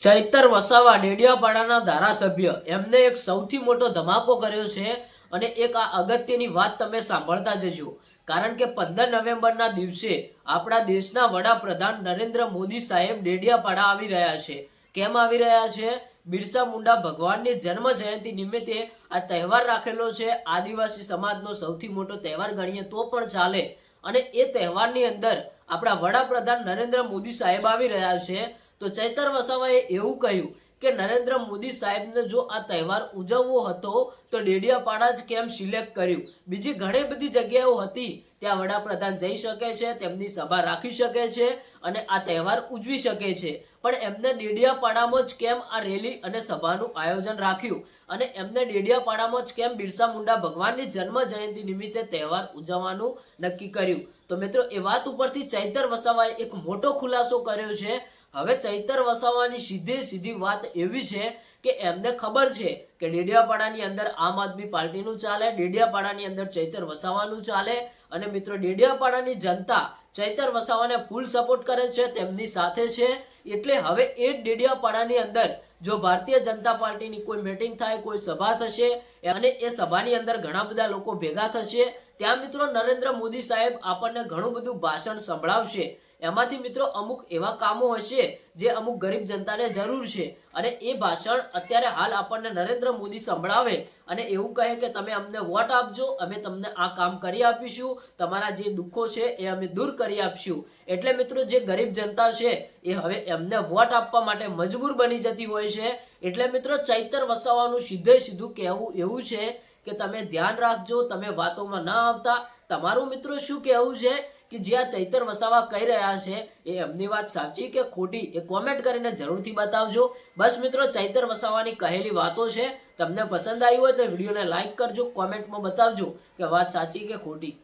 ચૈતર વસાવા ડેડિયાપાડાના ધારાસભ્ય. એમને એક સૌથી મોટો ધમાકો કર્યો છે અને એક આ અગત્યની વાત તમે સાંભળતા જજો. કારણ કે પંદર નવેમ્બરના દિવસે આપણા દેશના વડાપ્રધાન નરેન્દ્ર મોદી સાહેબ ડેડિયાપાડા આવી રહ્યા છે. કેમ આવી રહ્યા છે? બિરસા મુંડા ભગવાનની જન્મ જયંતિ નિમિત્તે આ તહેવાર રાખેલો છે. આદિવાસી સમાજનો સૌથી મોટો તહેવાર ગણીએ તો પણ ચાલે. અને એ તહેવારની અંદર આપણા વડાપ્રધાન નરેન્દ્ર મોદી સાહેબ આવી રહ્યા છે. તો ચૈતર વસાવાએ એવું કહ્યું કે, નરેન્દ્ર મોદી સાહેબને જો આ તહેવાર ઉજવવો હતો, તો ડેડિયાપાડા જ કેમ સિલેક્ટ કર્યું? બીજી ઘણી બધી જગ્યાઓ હતી. ત્યાં વડાપ્રધાન જઈ શકે છે, તેમની સભા રાખી શકે છે અને આ તહેવાર ઉજવી શકે છે. પણ એમને ડેડિયાપાડામાં જ કેમ આ રેલી અને સભાનું આયોજન રાખ્યું? અને એમને ડેડિયાપાડામાં જ કેમ બિરસા મુંડા ભગવાનની જન્મ જયંતિ નિમિત્તે તહેવાર ઉજવવાનું નક્કી કર્યું? તો મિત્રો, એ વાત ઉપરથી ચૈતર વસાવાએ એક મોટો ખુલાસો કર્યો છે હવે ચૈતર વસાવાની સીધે સીધી વાત એવી છે કે એમને ખબર છે કે ડેડિયાપાડાની અંદર આમ આદમી પાર્ટીનું ચાલે, ડેડિયાપાડાની અંદર ચૈતર વસાવાનું ચાલે અને મિત્રો ડેડિયાપાડાની જનતા ચૈતર વસાવાને ફૂલ સપોર્ટ કરે છે, તેમની સાથે છે. એટલે હવે એ ડેડિયાપાડાની અંદર જો ભારતીય જનતા પાર્ટીની કોઈ મિટિંગ થાય, કોઈ સભા થશે, અને એ સભાની અંદર ઘણા બધા લોકો ભેગા થશે ત્યાં મિત્રો નરેન્દ્ર મોદી સાહેબ આપણને ઘણું બધું ભાષણ સંભળાવશે. એમાંથી મિત્રો અમુક એવા કામો હશે જે અમુક ગરીબ જનતાને જરૂર છે અને એ ભાષણ અત્યારે હાલ આપણને નરેન્દ્ર મોદી સંભળાવે અને એવું કહે કે તમે અમને વોટ આપજો, અમે તમને આ કામ કરી આપીશું, તમારા જે દુઃખો છે એ અમે દૂર કરી આપીશું. એટલે મિત્રો જે ગરીબ જનતા છે એ હવે એમને વોટ આપવા માટે મજબૂર બની જતી હોય છે. એટલે મિત્રો ચૈતર વસાવાનું સીધે સીધું કહેવું એવું છે કે તમે ધ્યાન રાખજો, તમે વાતોમાં ના આવતા. તમારું મિત્રો શું કહેવું છે કે જે આ ચૈતર વસાવા કહી રહ્યા છે એ એમની વાત સાચી કે ખોટી એ કોમેન્ટ કરીને જરૂરથી બતાવજો. બસ મિત્રો, ચૈતર વસાવાની કહેલી વાતો છે. તમને પસંદ આવી હોય તો વિડીયોને લાઈક કરજો કોમેન્ટમાં બતાવજો કે વાત સાચી કે ખોટી.